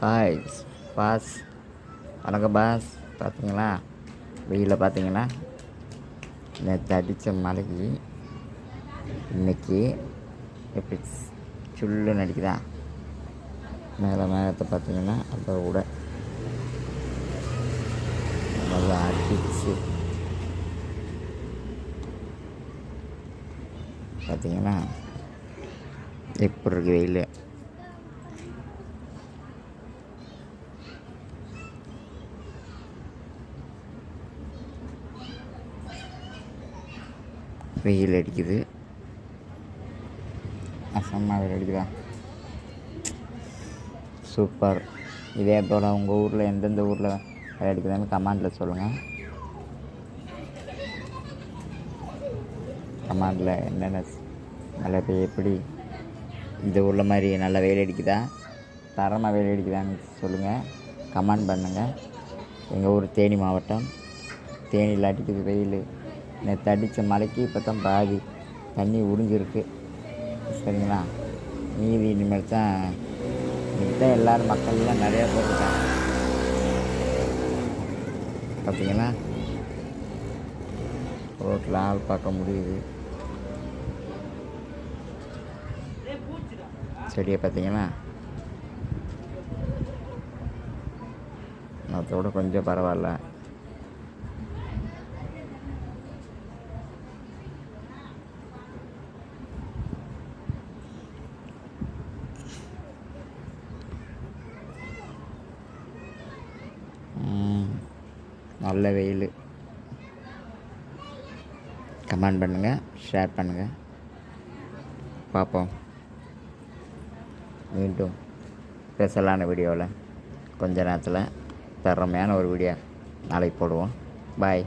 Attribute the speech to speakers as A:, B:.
A: Hi boss. வணக்கம் pass. பார்த்தீங்களா வெயிலில் பார்த்தீங்களா நேற்று அடித்த மழைக்கு இன்னைக்கு எப்படி சுல்லுன்னு அடிக்குதா? மேலே மேகத்தை பார்த்தீங்கன்னா அப்போ விட நல்லா அடிச்சு. பார்த்தீங்கன்னா எப்படி இருக்கு வெயில்? வெயில் அடிக்குது. அசம்மா வெயில் அடிக்குதா? சூப்பர் இதே போல் உங்கள் ஊரில் எந்தெந்த ஊரில் வெயில் அடிக்குதுன்னு கமெண்டில் சொல்லுங்கள் கமெண்டில் என்னென்ன மழை பெய்ய எப்படி? இந்த ஊரில் மாதிரி நல்லா வெயில் அடிக்குதா? தரமாக வெயில் அடிக்குதான்னு சொல்லுங்கள் கமெண்ட் பண்ணுங்கள் எங்கள் ஊர் தேனி மாவட்டம். தேனியில் அடிக்குது வெயில். நேற்று அடித்த மழைக்கு இப்போ தான் பாதி தண்ணி உறிஞ்சிருக்கு. சரிங்களா? மீதி இனிமேல் தான் இன்னைக்கு எல்லோரும் மக்கள்லாம் நிறையா பேர் இருக்காங்க. பார்த்தீங்கன்னா ரோட்டில் ஆள் பார்க்க முடியுது. செடியை பார்த்தீங்கன்னா அதோட கொஞ்சம் பரவாயில்ல. நல்ல வெயில். கமெண்ட் பண்ணுங்கள் ஷேர் பண்ணுங்கள் பார்ப்போம். மீண்டும் ஸ்பெஷலான வீடியோவில் கொஞ்ச நேரத்தில் திறமையான ஒரு வீடியோ நாளைக்கு போடுவோம். பாய்